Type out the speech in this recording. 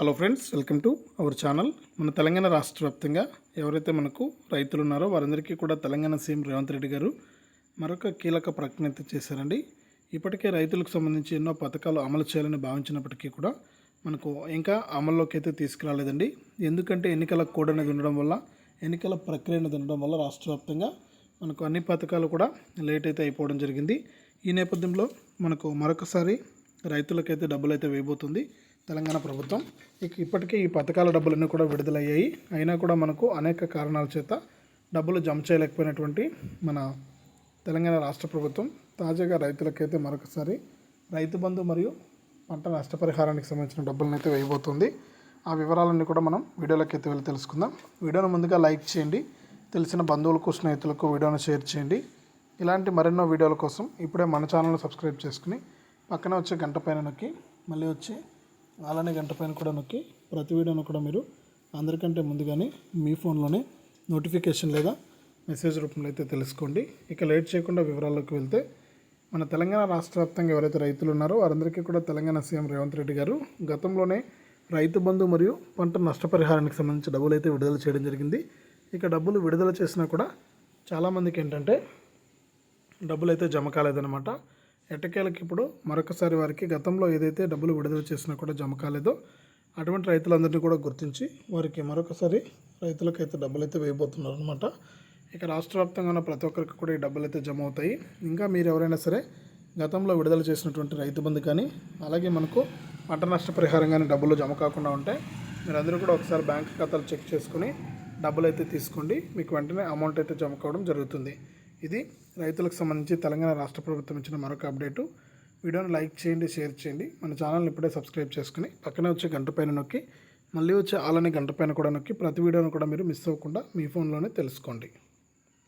Hello friends welcome to our channel మన తెలంగాణ రాష్ట్ర వ్యాప్తంగా ఎవరైతే మనకు రైతులు ఉన్నారో వారందరికీ కూడా తెలంగాణ సీఎం రేవంత్ రెడ్డి గారు మరొక కీలక ప్రకటన అయితే చేశారండి. ఇప్పటికే రైతులకు సంబంధించి ఎన్నో పథకాలు అమలు చేయాలని భావించినప్పటికీ కూడా మనకు ఇంకా అమల్లోకి అయితే తీసుకురాలేదండి. ఎందుకంటే ఎన్నికల కోడ్ అనేది ఉండడం వల్ల ఎన్నికల ప్రక్రియ అనేది ఉండడం వల్ల రాష్ట్ర వ్యాప్తంగా మనకు అన్ని పథకాలు కూడా లేట్ అయితే అయిపోవడం జరిగింది. ఈ నేపథ్యంలో మనకు మరొకసారి రైతులకైతే డబ్బులు అయితే వేయబోతుంది. తెలంగాణ ప్రభుత్వం. ఇక ఇప్పటికే ఈ పథకాల డబ్బులన్నీ కూడా విడుదలయ్యాయి. అయినా కూడా మనకు అనేక కారణాల చేత డబ్బులు జమ చేయలేకపోయినటువంటి మన తెలంగాణ రాష్ట్ర ప్రభుత్వం. తాజాగా రైతులకైతే మరొకసారి రైతు బంధు మరియు పంట నష్టపరిహారానికి సంబంధించిన డబ్బులను అయితే వేయబోతుంది. ఆ వివరాలన్నీ కూడా మనం వీడియోలోకి అయితే వెళ్ళి తెలుసుకుందాం. వీడియోను ముందుగా లైక్ చేయండి. తెలిసిన బంధువులకు స్నేహితులకు వీడియోను షేర్ చేయండి. ఇలాంటి మరెన్నో వీడియోల కోసం ఇప్పుడే మన ఛానల్ని సబ్స్క్రైబ్ చేసుకుని పక్కన వచ్చే గంట పైన నొక్కి మళ్ళీ వచ్చే అలానే గంట పైన కూడా నొక్కి ప్రతి వీడియోను కూడా మీరు అందరికంటే ముందుగానే మీ ఫోన్లోనే నోటిఫికేషన్ లేదా మెసేజ్ రూపంలో అయితే తెలుసుకోండి. ఇక లేట్ చేయకుండా వివరాల్లోకి వెళ్తే మన తెలంగాణ రాష్ట్ర వ్యాప్తంగా ఎవరైతే రైతులు ఉన్నారో వారందరికీ కూడా తెలంగాణ సీఎం రేవంత్ రెడ్డి గారు గతంలోనే రైతు బంధు మరియు పంట నష్టపరిహారానికి సంబంధించి డబ్బులు అయితే విడుదల చేయడం జరిగింది. ఇక డబ్బులు విడుదల చేసినా కూడా చాలామందికి ఏంటంటే డబ్బులు అయితే జమ కాలేదన్నమాట. ఎట్టకేలకు ఇప్పుడు మరొకసారి వారికి గతంలో ఏదైతే డబ్బులు విడుదల చేసినా కూడా జమ కాలేదో అటువంటి రైతులందరినీ కూడా గుర్తించి వారికి మరొకసారి రైతులకైతే డబ్బులు అయితే వేయబోతున్నారు అనమాట ఇక రాష్ట్ర వ్యాప్తంగా ఉన్న ప్రతి ఒక్కరికి కూడా ఈ డబ్బులు అయితే జమ అవుతాయి. ఇంకా మీరు ఎవరైనా సరే గతంలో విడుదల చేసినటువంటి రైతు బంధు కానీ అలాగే మనకు పంట నష్టపరిహారం కానీ డబ్బులు జమ కాకుండా ఉంటే మీరందరూ కూడా ఒకసారి బ్యాంక్ ఖాతాలు చెక్ చేసుకుని డబ్బులు అయితే తీసుకోండి. మీకు వెంటనే అమౌంట్ అయితే జమ కావడం జరుగుతుంది. ఇది రైతులకు సంబంధించి తెలంగాణ రాష్ట్ర ప్రభుత్వం ఇచ్చిన మరొక అప్డేటు. వీడియోని లైక్ చేయండి షేర్ చేయండి. మన ఛానల్ని ఇప్పుడే సబ్స్క్రైబ్ చేసుకుని పక్కనే వచ్చే గంట పైన నొక్కి మళ్ళీ వచ్చే ఆలని గంట పైన కూడా నొక్కి ప్రతి వీడియోను కూడా మీరు మిస్ అవ్వకుండా మీ ఫోన్లోనే తెలుసుకోండి.